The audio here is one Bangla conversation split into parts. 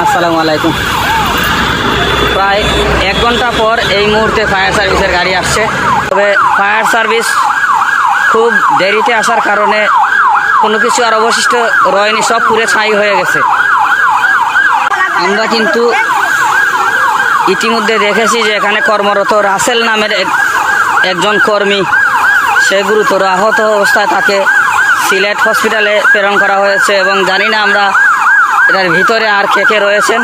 আসসালামু আলাইকুম। প্রায় এক ঘণ্টা পর এই মুহূর্তে ফায়ার সার্ভিসের গাড়ি আসছে। তবে ফায়ার সার্ভিস খুব দেরিতে আসার কারণে কোনো কিছু আর অবশিষ্ট রয়নি, সব পুরে ছাই হয়ে গেছে। আমরা কিন্তু ইতিমধ্যে দেখেছি যে এখানে কর্মরত রাসেল নামের এক- একজন কর্মী, সে গুরুতর আহত অবস্থায় তাকে সিলেট হসপিটালে প্রেরণ করা হয়েছে এবং জানি না আমরা এটার ভিতরে আর কে কে রয়েছেন?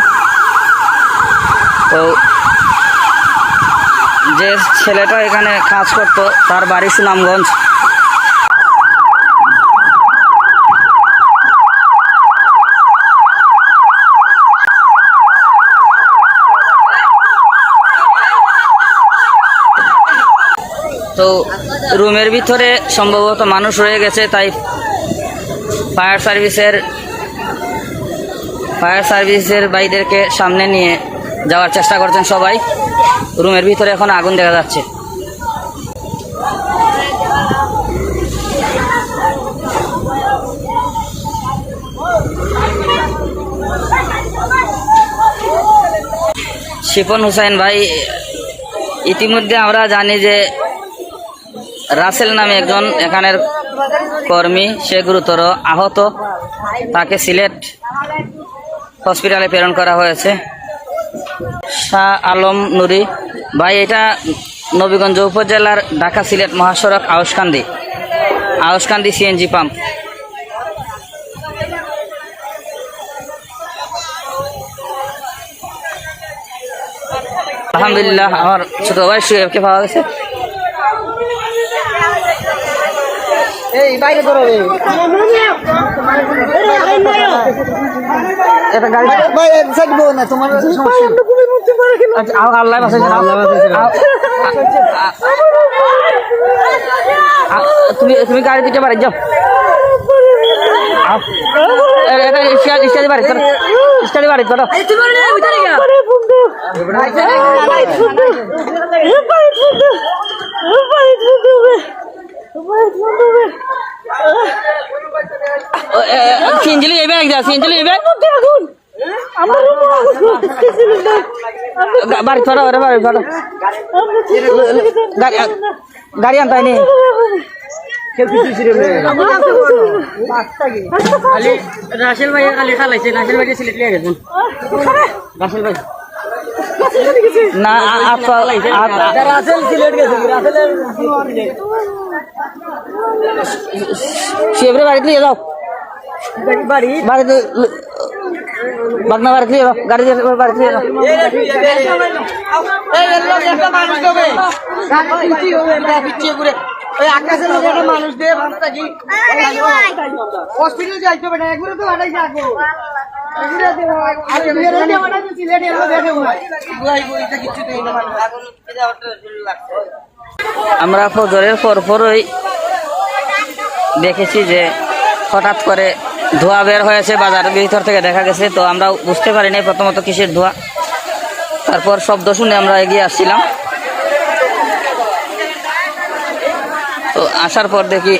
তো যে ছেলেটা এখানে কাজ করতো, তার বাড়ি সুনামগঞ্জ তো রুমের ভিতরে সম্ভবত মানুষ রয়ে গেছে, তাই ফায়ার সার্ভিসের ফায়ার সার্ভিসের ভাইদেরকে সামনে নিয়ে যাওয়ার চেষ্টা করছেন সবাই। রুমের ভিতরে এখন আগুন দেখা যাচ্ছে। শিপন হুসাইন ভাই, ইতিমধ্যে আমরা জানি যে রাসেল নামে একজন এখানের কর্মী, সে গুরুতর আহত। তাকে সিলেট হসপিটালে প্রেরণ করা হয়েছে। শাহ আলম নুরি, ভাই, এটা নবীগঞ্জ উপজেলার ঢাকা সিলেট মহাসড়ক আউসকান্দি আউসকান্দি সিএনজি পাম্প। আলহামদুলিল্লাহ, আমার ছোট ভাই সুয়েবকে পাওয়া গেছে। এই বাইরে ধরো এটা গাড়ি ভাই এক সাইড বো না তোমার সমস্যা আচ্ছা, আল্লাহ বাঁচাইছে, আও- আও- আ- তুমি তুমি গাড়ি দিতে পারি যাও। এটা ইস্টা- ইস্টাদি বাড়ি করো ইস্টাদি বাড়ি করো সিঞ্জলি এবে এক যা সিঞ্জলি এবে গা- বাড়ি করো ওরে বাড়ি করো গাড়ি আনতাই নি রাসেল ভাই খালি খালাইছে রাসেল ভাই সিলেট লিয়ে গেছেন। রাসেল ভাই। না আ- আ- রাসেল সিলেট গেছে রাসেলের শিবরে বাড়িতে নিয়ে যাও। বাড়ি? বাড়িতে বাগনা বাড়িতে নিয়ে যাও গাড়ি বাড়িতে নিয়ে যাও। এই এর লোক একটা মানুষ দেবে। পিছি হবে না পিছি করে ওই আকাশের লোক একটা মানুষ দিয়ে ভাবতা কি হসপিটাল যাইতে হবে না একবারে তো আড়াই যাব। আমরা ফজরের দেখেছি যে হঠাৎ করে ধোঁয়া বের হয়েছে বাজার ভিতর থেকে দেখা গেছে, তো আমরা বুঝতে পারিনি প্রথমত কিসের ধোঁয়া। তারপর শব্দ শুনে আমরা এগিয়ে আসছিলাম। তো আসার পর দেখি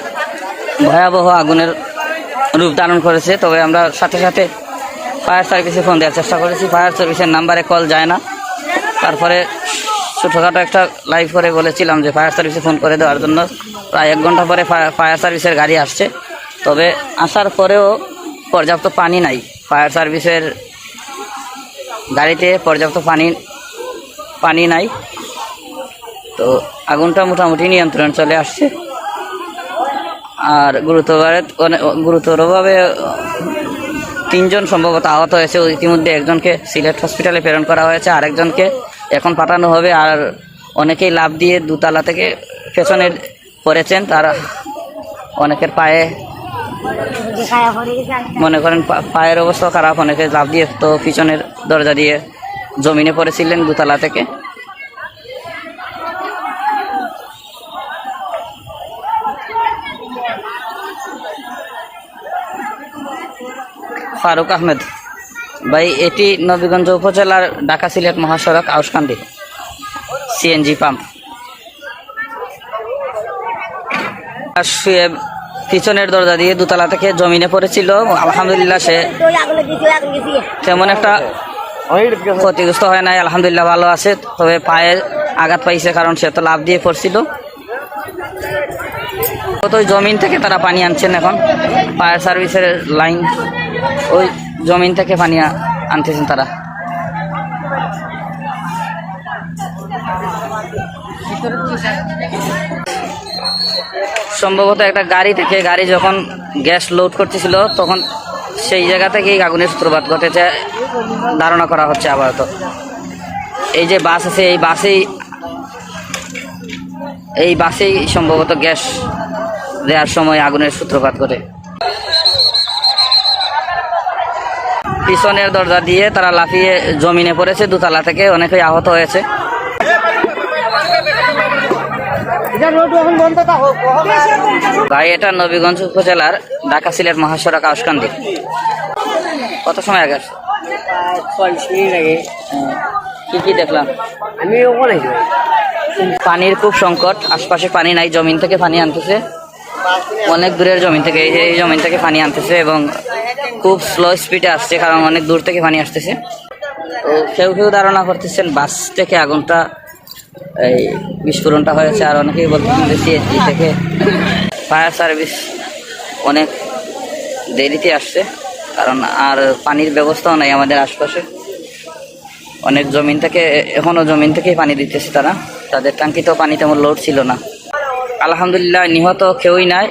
ভয়াবহ আগুনের রূপ ধারণ করেছে। তবে আমরা সাথে সাথে ফায়ার সার্ভিসে ফোন দেওয়ার চেষ্টা করেছি। ফায়ার সার্ভিসের নাম্বারে কল যায় না। তারপরে ছোটোখাটো একটা লাইভ করে বলেছিলাম যে ফায়ার সার্ভিসে ফোন করে দেওয়ার জন্য। প্রায় এক ঘণ্টা পরে ফায়া- ফায়ার সার্ভিসের গাড়ি আসছে। তবে আসার পরেও পর্যাপ্ত পানি নাই। ফায়ার সার্ভিসের গাড়িতে পর্যাপ্ত পানি পানি নাই। তো আগুনটা মোটামুটি নিয়ন্ত্রণ চলে আসছে। আর গুরুতর গুরুতরভাবে তিনজন সম্ভবত আহত হয়েছে। ইতিমধ্যে একজনকে সিলেট হসপিটালে প্রেরণ করা হয়েছে। আরেকজনকে এখন পাঠানো হবে আর অনেকেই লাভ দিয়ে দুতলা থেকে পেছনে পড়েছেন, তার অনেকের পায়ে মনে করেন পায়ের অবস্থা খারাপ, অনেকে লাভ দিয়ে তো পিছনের দরজা দিয়ে জমিনে পড়েছিলেন দুতলা থেকে। ফারুক আহমেদ। ভাই, এটি নবীগঞ্জ উপজেলার ঢাকা সিলেট মহাসড়ক আউসকান্দি সিএনজি পাম্প। পিছনের দরজা দিয়ে দুতলা থেকে জমিনে পড়েছিল। আলহামদুলিল্লাহ সে তেমন একটা ক্ষতিগ্রস্ত হয় নাই। আলহামদুলিল্লাহ ভালো আছে। তবে পায়ে আঘাত পাইছে কারণ সে তো লাভ দিয়ে পড়ছিল। জমিন থেকে তারা পানি আনছেন এখন? ফায়ার সার্ভিসের লাইন। ওই জমিন থেকে পানি আনতেছেন তারা। সম্ভবত একটা গাড়ি থেকে গাড়ি যখন গ্যাস লোড করতেছিল, তখন সেই জায়গা থেকেই আগুনের সূত্রপাত ঘটেছে ধারণা করা হচ্ছে আপাতত। এই যে বাস আছে, এই বাসেই এই বাসেই সম্ভবত গ্যাস দেওয়ার সময় আগুনের সূত্রপাত ঘটে। পিছনের দরজা দিয়ে তারা লাফিয়ে জমিনে পড়েছে দুতলা থেকে অনেকেই আহত হয়েছে। ভাই এটা নবীগঞ্জ উপজেলার ঢাকা সিলেট মহাসড়ক আউসকান্দি। কত সময় আগে আগে কি কি দেখলাম? আমি ওখানে পানির খুব সংকট আশপাশে পানি নাই জমিন থেকে পানি আনতেছে। অনেক দূরের জমিন থেকে, এই জমিন থেকে পানি আনতেছে এবং খুব স্লো স্পিডে আসছে, কারণ অনেক দূর থেকে পানি আসতেছে। তো কেউ কেউ ধারণা করতেছেন বাস থেকে আগুনটা, এই বিস্ফোরণটা হয়েছে, আর অনেকেই বলতেছেন যে সিএসজি থেকে ফায়ার সার্ভিস অনেক দেরিতে আসছে, কারণ আর পানির ব্যবস্থাও নাই আমাদের আশপাশে। অনেক জমিন থেকে এখনও জমিন থেকেই পানি দিতেছে তারা। তাদের ট্যাঙ্কিতেও পানি তেমন লোড ছিল না। আলহামদুলিল্লাহ নিহত কেউই নাই।